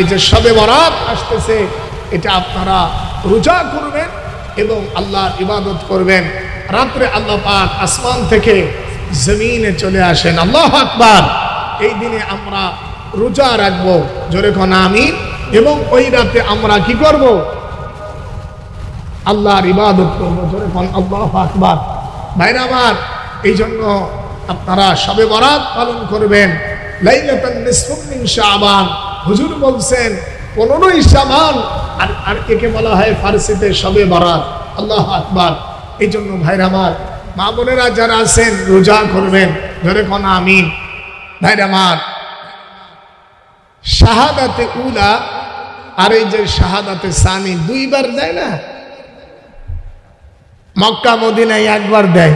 এই যে সবে বরাত আসতেছে, এটা আপনারা রোজা করবেন এবং আল্লাহর ইবাদত করবেন। রাত্রে আল্লাহ পাক আসমান থেকে জমিনে চলে আসেন। আল্লাহ আকবার। এই দিনে আমরা রোজা রাখব। জোরে কোন আমি এবং ওই রাতে আমরা কি করব? আল্লাহর ইবাদত করব। জোরে কোন, আল্লাহ আকবার। ভাইরা আমার এই জন্য আপনারা সবে বরাত পালন করবেন। লাইলাতান নিসফুম মিন শাবান। হুজুর বলছেন, পনেরোই শাবান, আর আর একে বলা হয় ফার্সিতে সবে বরাত। আল্লাহ আকবার। এই জন্য ভাইরা আমার, মা বোনেরা যারা আছেন, রোজা করবেন। ধরে কোন আমিন। ভাইরা আমার, শাহাদাতে উলা আর এই যে শাহাদাতে সানি দুইবার দেয় না? মক্কা, মদিনায় একবার দেয়।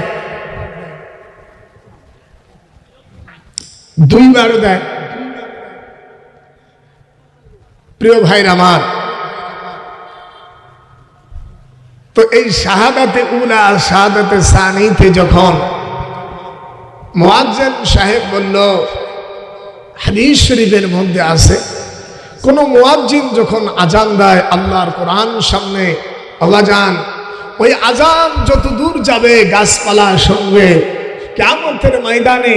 দুইবার দেয়। প্রিয় ভাইর আমার, তো এই শাহাদাতে উলা, শাহাদাতে সানিতে যখন মোয়াজ্জেন সাহেব বলল, হাদিস শরীফের মধ্যে আছে, কোন মুয়াজ্জিন যখন আজান দেয় আল্লাহর কোরআন সামনে আজান ওই আজান যত দূর যাবে গাছপালা সঙ্গে কেমতের ময়দানে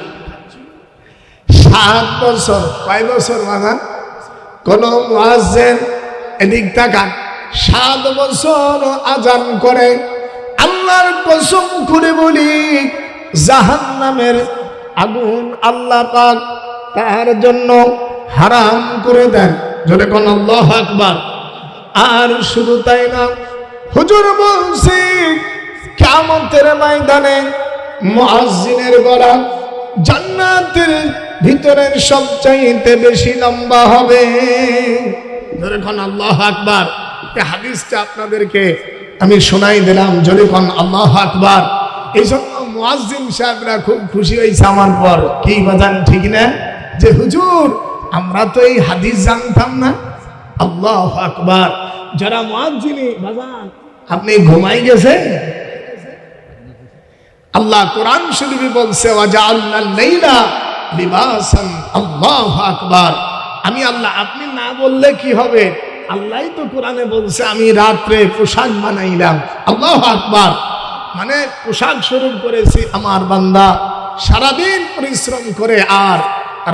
সাত বছর কয় বছর বাগান কোন মুয়াজ্জিন এদিক তাকান, সাত বছর আজান করে, আল্লাহর কসম করে বলি, জাহান্নামের আগুন আল্লাহ পাক তার জন্য হারাম করে দেন। যদি কোন আল্লাহ আকবার। আর শুধু তাই না, হুজুর বলছি কেমতের ময়দানে মুয়াজ্জিনের গলা জান্নাতের ভিতরের সবচাইতে বেশি লম্বা হবে। ধরে আল্লাহ আকবার। হাদিসটা আপনাদেরকে আমি শোনাই দিলাম যদি আল্লাহ আকবার। এই জন্য মুয়াজ্জিন সাহেবরা খুব খুশি হয়েছে আমার পর। কি বাজান, ঠিক না? যে হুজুর, আমরা তো এই হাদিস জানতাম না। আল্লাহ আকবার। যারা মুয়াজ্জিনি, বাজান, আপনি ঘুমাই গেছে আল্লাহ কোরআন শরীফে বলছে আমি আল্লাহ, আপনি না বললে কি হবে? আল্লাহ তো কোরআনে বলছে, আমি রাত্রে পোশাক বানাইলাম। আল্লাহ আকবার। মানে পোশাক শুরু করেছি আমার বান্দা। সারাদিন পরিশ্রম করে আর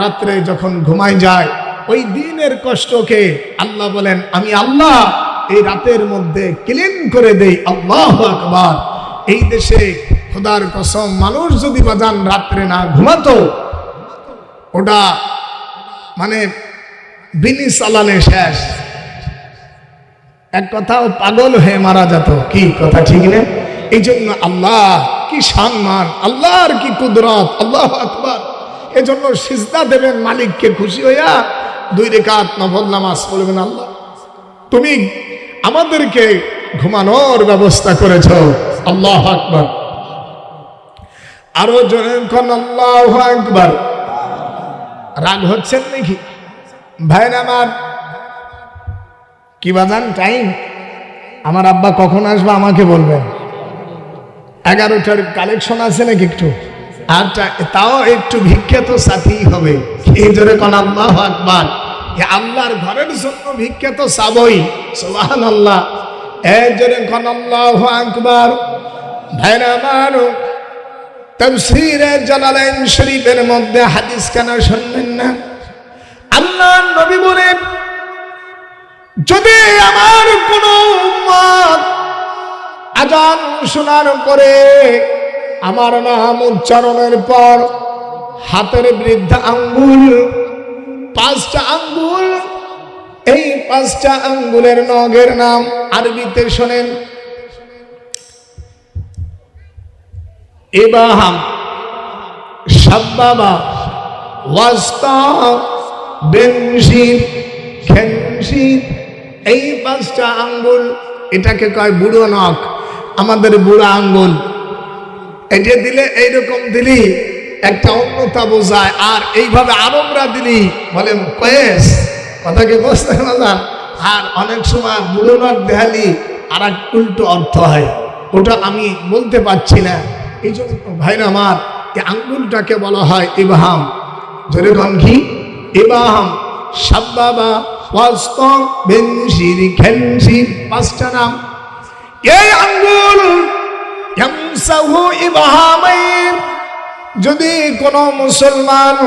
রাত্রে যখন ঘুমাই যায়, ওই দিনের কষ্টকে আল্লাহ বলেন, আমি আল্লাহ এই রাতের মধ্যে ক্লিন করে দেই। আল্লাহ আকবার। এই দেশে খোদার কসম, মানুষ যদি বাজান রাত্রে না ঘুমাতো, ওটা মানে বিনি চালানে শেষ। এক কথাও পাগল হয়ে মারা যেত, কি কথা ঠিক না? এই জন্য আল্লাহ কি সম্মান, আল্লাহর কি কুদরত, আল্লাহ আকবার। এজন্য সিজদা দেবেন মালিককে খুশি হইয়া দুই রেখাত নফল নামাজ পড়বেন আল্লাহ। তুমি আমাদেরকে ঘুমানোর ব্যবস্থা করেছ, আল্লাহ আকবার। আরও জনে কোন আল্লাহ আকবার। রাগ হচ্ছেন নাকি? ভাইর আমার, কি বাজান, টাইম? আমার আব্বা কখন আসবে আমাকে বলবেন। এগারোটার কালেকশন আছে নাকি একটু? আর তাও একটু ভিক্ষা তো সাথেই হবে। এই জোরে কোন আল্লাহ আকবার? এ আল্লাহর ঘরের জন্য ভিক্ষা তো চাবই সোহান আল্লাহ এই জোরে কোন আল্লাহ আকবার। ভাইরা আমার তফসিরে জালালাইন শরীফের মধ্যে হাদিস কেন শুনলেন না? আল্লাহ নবী বলেন, যদি আমার কোন আজান শোনার পরে আমার নাম উচ্চারণের পর হাতের বৃদ্ধা আঙ্গুল, পাঁচটা আঙ্গুল, এই পাঁচটা আঙ্গুলের নগের নাম আরবিতে শোনেন এবাহাম সাব্বাবা ওয়াস্তা বেনশিদ খেনশিদ এই পাঁচটা আঙ্গুল, এটাকে কয় বুড়ো নখ, আমাদের বুড়া আঙ্গুল। এটা দিলে এইরকম দিলি, একটা অন্যতা বোঝায়। আর এইভাবে আরবরা দিলি, বলে কয়েস, কথাকে বুঝতে পারলাম আর অনেক সময় বুড়ো নখ দেখালি আর এক উল্টো অর্থ হয়। ওটা আমি বলতে পারছি না। এই জন্য ভাইরা আমার, এই আঙ্গুলটাকে বলা হয় ইবাহাম। জোরে কন কি? ইবাহাম। সাব্বাবা ওয়াস্ত বেনশির খেনশির, পাঁচটা নাম। এই আঙ্গুল ইয়ামসাহু ইবাহামাইন। যদি কোনো মুসলমান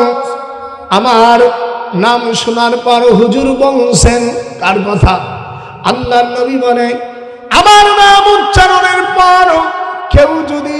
আমার নাম শোনার পর হুজুর বলছেন, কার কথা? আল্লাহ নবী বলে, আমার নাম উচ্চারণের পর কেউ যদি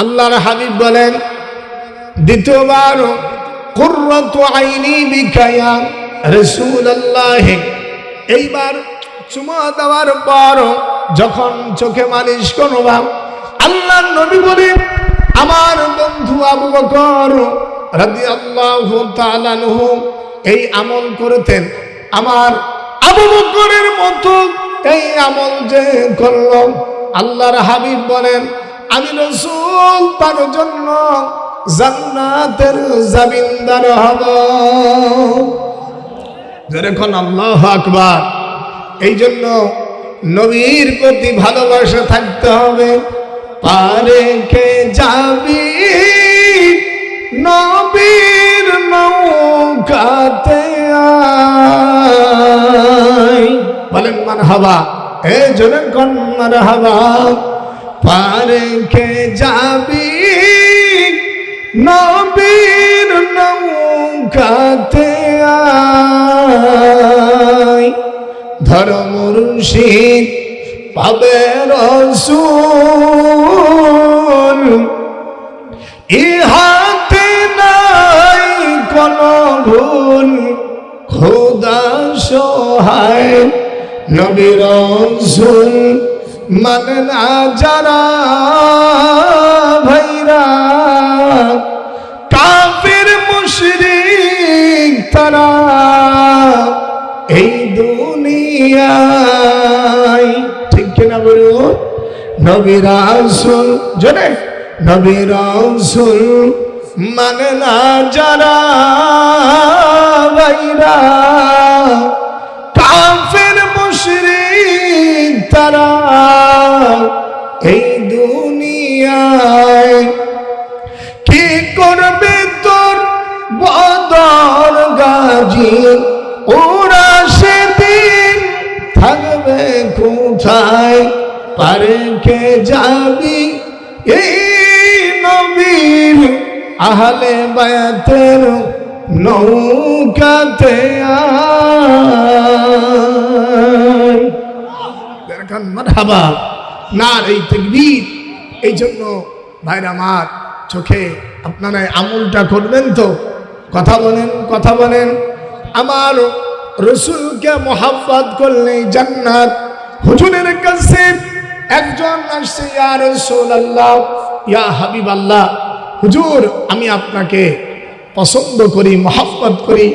আল্লাহর হাবিব বলেন, দ্বিতীয়বার এইবার চুমা দেওয়ার পর যখন চোখে মালিশ করবা আল্লাহ নবী বলে, আমার বন্ধু আবু বকর তাআলা আনহু এই আমল করতেন আমার আবু বকরের মতো এই আমল যে করল। আল্লাহর হাবিব বলেন আমি রসুল, তার জন্য জান্নাতের জামিনদার হব। যেরকম আল্লাহ আকবার। এই জন্য নবীর প্রতি ভালোবাসা থাকতে হবে। পারে কে যাবি? নবীর নৌকাতে বলেন মান হাবা এ জনের কন মার হাবা পারে যাবি? নবীর নৌকাতে আয়। ধর্মরুষিদ পাবে রসুল। ইহাতে নাই কোন ভুল। খোদা সহায় নবী রসুল। মানে না যারা ভাইরা, কাফের মুশরিক তারা এই দুনিয়ায়, ঠিক কিনা বলুন? নবী রাসূল জনে নবী রাসূল মানে না যারা ভাইরা মুশরিক তারা এই দুনিয়ায় কি করবে তোর বদর গাজী? ওরা সেদিন থাকবে কোথায়? পারে যাবি? এই নবীর আহলে বায়াতের নৌকাতে আয়। দেখেন মারহাবা না এই তকবীর, এই জন্য ভাইরা আমার চোখে আপনারা আমলটা করবেন তো। কথা বলেন কথা বলেন। আমার রসুলকে মোহাব্বত করলে জান্নাত। হুজুরের কাছে একজন আসছে, ইয়া রসুল আল্লাহ ইয়া হাবিব আল্লাহ হুজুর, আমি আপনাকে পছন্দ করি মোহাব্বত করি।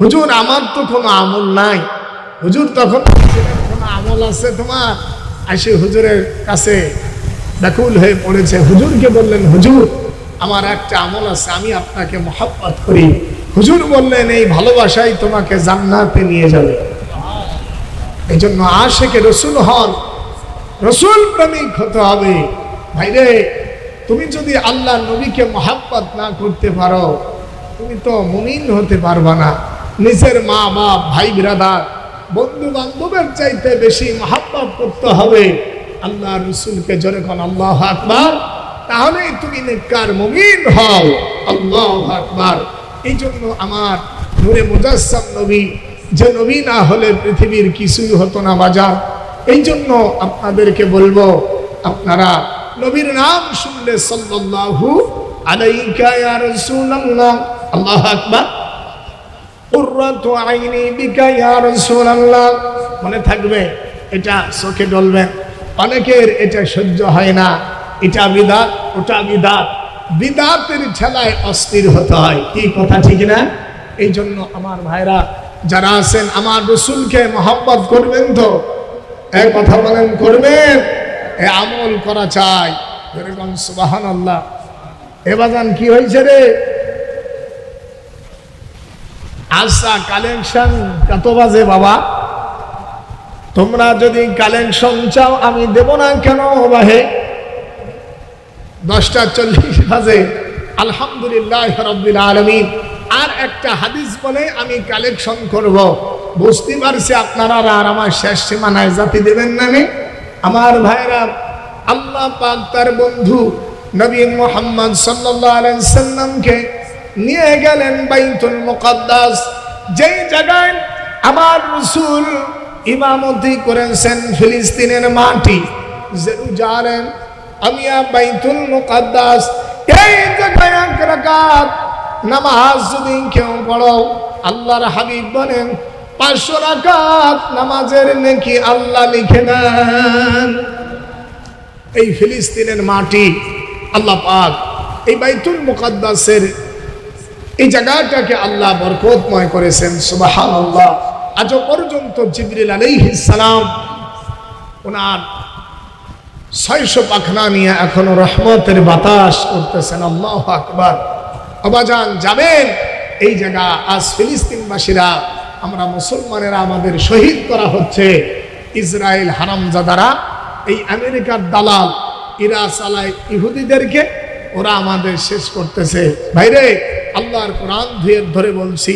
হুজুর, আমার তো কোনো আমল নাই। হুজুর তখন আমল আছে তোমার? আসে হুজুরের কাছে ব্যাকুল হয়ে পড়েছে। হুজুরকে বললেন, হুজুর, আমার একটা আমল আছে, আমি আপনাকে মোহাব্বত করি। হুজুর বললেন, এই ভালোবাসাই তোমাকে জান্নাতে নিয়ে যাবে। এই জন্য আশেকে রসুল হন। রসুল প্রেমিক হতে হবে। ভাইরে, তুমি যদি আল্লাহ নবীকে মোহাব্বত না করতে পারো, তুমি তো মুমিন হতে পারবা না। নিজের মা বাপ ভাই বিরাদার বন্ধু বান্ধবের চাইতে বেশি মহাব্বত করতে হবে। আল্লাহ রসুলকে জোরে কোন আল্লাহ আকবার। তাহলেই তুমি নেককার মুমিন হও। আল্লাহ আকবার। এই জন্য আমার নূরে মুজাসসাম নবী, যে নবী না হলে পৃথিবীর কিছুই হতো না বাজার। এই জন্য আপনাদেরকে বলব, আপনারা নবীর নাম শুনলে সাল্লাল্লাহু আলাইকা ইয়া রাসূলুল্লাহ, আল্লাহু আকবার কুররাতু আইনি বিকা ইয়া রাসূলুল্লাহ মনে থাকবে, এটা চোখে ডলবেন অনেকের এটা সহ্য হয় না। এটা বিদাত, ওটা বিদাত। বিদাতের ছেলায় অস্থির হতে হয়। কি কথা ঠিক না? এই জন্য আমার ভাইরা, যারা আছেন, আমার রসুলকে মহব্বত করবেন তো? এক কথা বলেন, করবেন? এ আমল করা চাই। সুবাহান আল্লাহ এবাজান কি হয়েছে রে? আচ্ছা কালেকশন কত বাজে বাবা। তোমরা যদি কালেকশন চাও, আমি দেব না কেন বাহে? দশটা চল্লিশ বাজে। আলহামদুলিল্লাহ আলমিন। আর একটা হাদিস বলে আমি কালেকশন করব। বুঝতে পারছি আপনারা আর আমার শেষ সীমানায় জাতি দেবেন না? আমার ভাইরা, আল্লাহ পাক তার বন্ধু নবী মোহাম্মদ সাল্লাল্লাহু আলাইহি সাল্লামকে নিয়ে গেলেন বাইতুল মুকদ্দাস। যেই জায়গায় আমার রসুল ইমামতি করেছেন ফিলিস্তিনের মাটি, জেরুজালেম আমিয়া বাইতুল মুকদ্দাস এই জায়গায় এক রাকাত নামাজ যদি কেউ পড়ো, আল্লাহর হাবিব বলেন, পাঁচশো রাকাত নামাজের নাকি আল্লাহ লিখে নেন এই ফিলিস্তিনের মাটি, আল্লাহ পাক এই বাইতুল মুকদ্দাসের এই জায়গাটাকে আল্লাহ বরকতময় করেছেন সুবাহান আল্লাহ আজও পর্যন্ত জিবরিল সালাম ওনার ছয়শো পাখনা নিয়ে এখনও রহমতের বাতাস করতেছেন, আল্লাহ আকবার। অবাজান, যাবেন? এই জায়গা আজ ফিলিস্তিনবাসীরা, আমরা মুসলমানেরা আমাদের শহীদ করা হচ্ছে। ইসরায়েল হারামজাদারা, এই আমেরিকার দালাল ইরা চালায় ইহুদিদেরকে ওরা আমাদের শেষ করতেছে। ভাইরে আল্লাহর কোরআন ধুয়ে ধরে বলছি,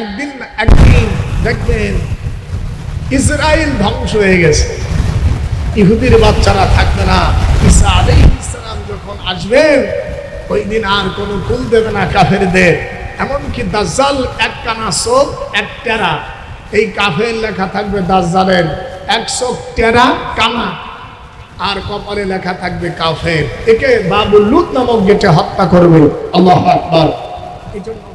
একদিন একদিন দেখবেন ইসরায়েল ধ্বংস হয়ে গেছে। ইহুদির বাচ্চারা থাকবে না। ঈসা আলাইহিস সালাম যখন আসবেন ওই দিন আর কোনো কুল দেবে না কাফেরদের। এমনকি দাজ্জাল এক কানা চোখ এক টেরা। এই কাফের লেখা থাকবে দাজ্জালের একশো টেরা, কানা। আর কপালে লেখা থাকবে কাফের। একে বাবুল লুত নামক গেটে হত্যা করবে। আল্লাহ আকবার। এই জন্য ভাইরা আমার